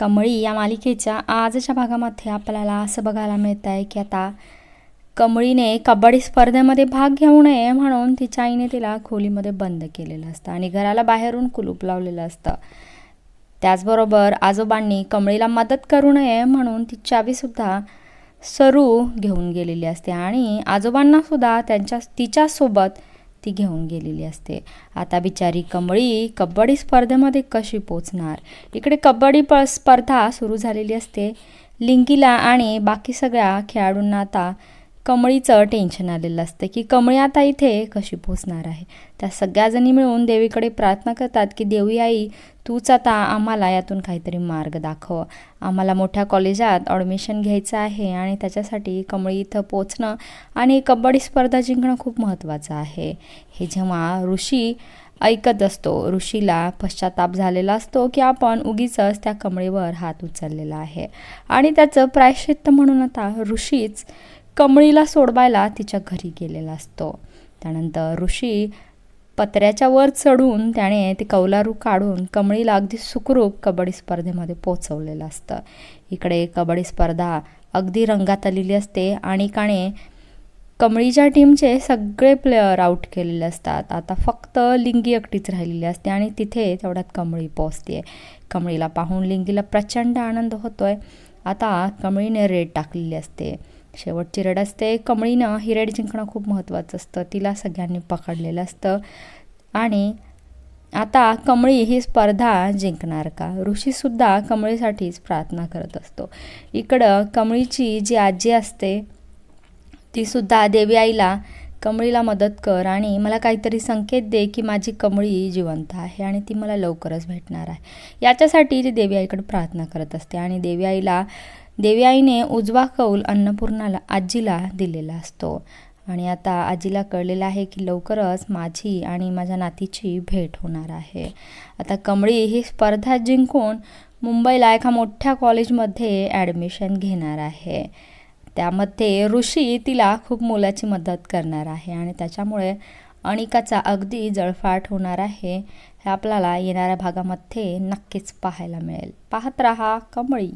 कमळी या मालिकेच्या आजच्या भागामध्ये आपल्याला असं बघायला मिळत आहे की आता कमळीने कबड्डी स्पर्धेमध्ये भाग घेऊ नये म्हणून तिच्या आईने तिला खोलीमध्ये बंद केलेलं असतं आणि घराला बाहेरून कुलूप लावलेलं असतं. त्याचबरोबर आजोबांनी कमळीला मदत करू नये म्हणून ती चावीसुद्धा सरू घेऊन गेलेली असते आणि आजोबांनासुद्धा त्यांच्या तिच्यासोबत ती घेऊन गेलेली असते. आता बिचारी कमळी कबड्डी स्पर्धेमध्ये कशी पोचणार? इकडे कबड्डी प स्पर्धा सुरू झालेली असते. लिंकीला आणि बाकी सगळ्या खेळाडूंना आता कमळीचं टेन्शन आलेलं असतं की कमळी आता इथे कशी पोचणार आहे? त्या सगळ्याजणी मिळून देवीकडे प्रार्थना करतात की देवी आई तूच आता आम्हाला यातून काहीतरी मार्ग दाखव. आम्हाला मोठ्या कॉलेजात ॲडमिशन घ्यायचं आहे आणि त्याच्यासाठी कमळी इथं पोचणं आणि कबड्डी स्पर्धा जिंकणं खूप महत्त्वाचं आहे. हे जेव्हा ऋषी ऐकत असतो ऋषीला पश्चाताप झालेला असतो की आपण उगीचच त्या कमळीवर हात उचललेला आहे. आणि त्याचं प्रायश्चित्त म्हणून आता ऋषीच कमळीला सोडवायला तिच्या घरी गेलेला असतो. त्यानंतर ऋषी पत्र्याच्या वर चढून त्याने ते कौलारू काढून कमळीला अगदी सुखरूप कबड्डी स्पर्धेमध्ये पोचवलेलं असतं. इकडे कबड्डी स्पर्धा अगदी रंगात आलेली असते आणि काणे कमळीच्या टीमचे सगळे प्लेयर आऊट केलेले असतात. आता फक्त लिंगी एकटीच राहिलेली असते आणि तिथे तेवढ्यात कमळी पोचते कमळीला पाहून लिंगीला प्रचंड आनंद होतोय. आता कमळीने रेड टाकलेली असते. शेवटची रेड असते. कमळीनं ही रेड जिंकणं खूप महत्त्वाचं असतं. तिला सगळ्यांनी पकडलेलं असतं. आणि आता कमळी ही स्पर्धा जिंकणार का? ऋषीसुद्धा कमळीसाठीच प्रार्थना करत असतो. इकडं कमळीची जी आजी असते तीसुद्धा देवी आईला कमळीला मदत कर आणि मला काहीतरी संकेत दे की माझी कमळी जिवंत आहे आणि ती मला लवकरच भेटणार आहे. याच्यासाठी ती देवी आईकडे प्रार्थना करत असते आणि देवी आईला देवी आईने उजवा कौल अन्नपूर्णाला आजीला दिलेला असतो. आणि आता आजीला कळलेलं आहे की लवकरच माझी आणि माझ्या नातीची भेट होणार आहे. आता कमळी ही स्पर्धा जिंकून मुंबईला एका मोठ्या कॉलेजमध्ये ॲडमिशन घेणार आहे. त्यामध्ये ऋषी तिला खूप मोलाची मदत करणार आहे आणि त्याच्यामुळे अनिकाचा अगदी जळफाट होणार आहे. हे आपल्याला येणाऱ्या भागामध्ये नक्कीच पाहायला मिळेल. पाहत रहा कमळी.